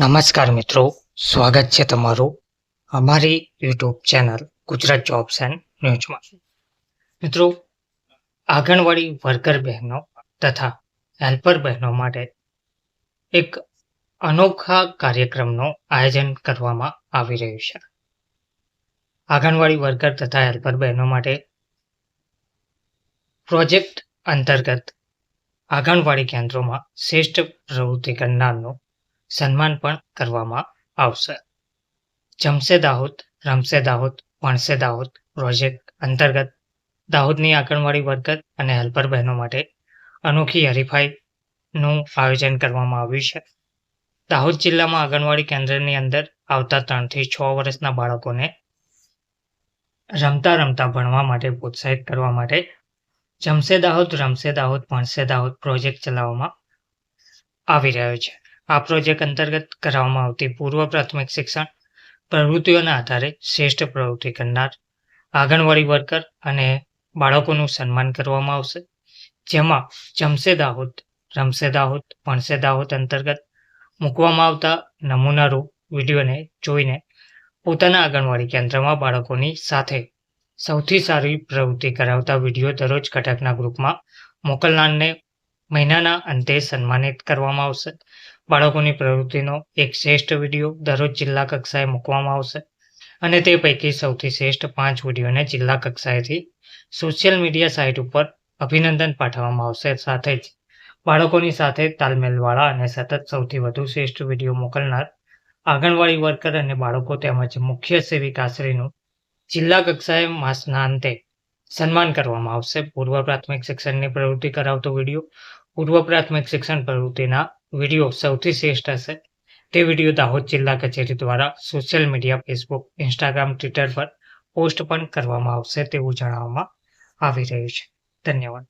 નમસ્કાર મિત્રો, સ્વાગત છે તમારું અમારી YouTube channel Gujarat jobs and ન્યૂઝમાં મિત્રો, આંગણવાડી વર્કર બહેનો તથા હેલ્પર બહેનો માટે એક અનોખા કાર્યક્રમનું આયોજન કરવામાં આવી રહ્યું છે. આંગણવાડી વર્કર તથા હેલ્પર બહેનો માટે પ્રોજેક્ટ અંતર્ગત આંગણવાડી કેન્દ્રોમાં શ્રેષ્ઠ પ્રવૃત્તિ કરનારનું સન્માન પણ કરવામાં આવશે. જમશે દાહોદ, રમશે દાહોદ ભણશે દાહોદ પ્રોજેક્ટ અંતર્ગત. દાહોદની આંગણવાડી વર્ગત અને હેલ્પર બહેનો માટે અનોખી હરીફાઈનું આયોજન કરવામાં આવ્યું છે. દાહોદ જિલ્લામાં આંગણવાડી કેન્દ્રની અંદર આવતા ત્રણથી છ વર્ષના બાળકોને રમતા રમતા ભણવા માટે પ્રોત્સાહિત કરવા માટે જમશે દાહોદ, રમશે દાહોદ ભણશે દાહોદ પ્રોજેક્ટ ચલાવવામાં આવી રહ્યો છે. આ પ્રોજેક્ટ અંતર્ગત કરાવવામાં આવતી પૂર્વ પ્રાથમિક શિક્ષણ પ્રવૃત્તિઓના આધારે શ્રેષ્ઠ પ્રવૃત્તિ કરનાર આંગણવાડી વર્કર અને બાળકોનું સન્માન કરવામાં આવશે. જેમાં જમશે દાહોદ, રમશે દાહોદ, ભણશે દાહોદ અંતર્ગત મૂકવામાં આવતા નમૂનારૂપ વિડીયોને જોઈને પોતાના આંગણવાડી કેન્દ્રમાં બાળકોની સાથે સૌથી સારી પ્રવૃત્તિ કરાવતા વીડિયો દરરોજ ઘટકના ગ્રુપમાં મોકલનારને મહિનાના અંતે સન્માનિત કરવામાં આવશે. બાળકોની પ્રવૃત્તિનો એક શ્રેષ્ઠ વીડિયો દરરોજ જિલ્લા કક્ષાએ મૂકવામાં આવશે અને તે પૈકી સૌથી શ્રેષ્ઠ પાંચ વિડીયોને જિલ્લા કક્ષાએથી સોશિયલ મીડિયા સાઇટ ઉપર અભિનંદન પાઠવવામાં આવશે. સાથે જ બાળકોની સાથે તાલમેલવાળા અને સતત સૌથી વધુ શ્રેષ્ઠ વીડિયો મોકલનાર આંગણવાડી વર્કર અને બાળકો તેમજ મુખ્ય સેવિકાશ્રીનું જિલ્લા કક્ષાએ માસના અંતે સન્માન કરવામાં આવશે. પૂર્વ પ્રાથમિક શિક્ષણની પ્રવૃત્તિ કરાવતો વીડિયો પૂર્વ પ્રાથમિક શિક્ષણ પ્રવૃત્તિના વીડિયો સૌથી શ્રેષ્ઠ હશે. તે વીડિયો દાહોદ જિલ્લા કચેરી દ્વારા social media Facebook Instagram Twitter પર પોસ્ટ પણ કરવામાં આવશે તેવું જણાવવામાં આવી રહ્યું છે. ધન્યવાદ.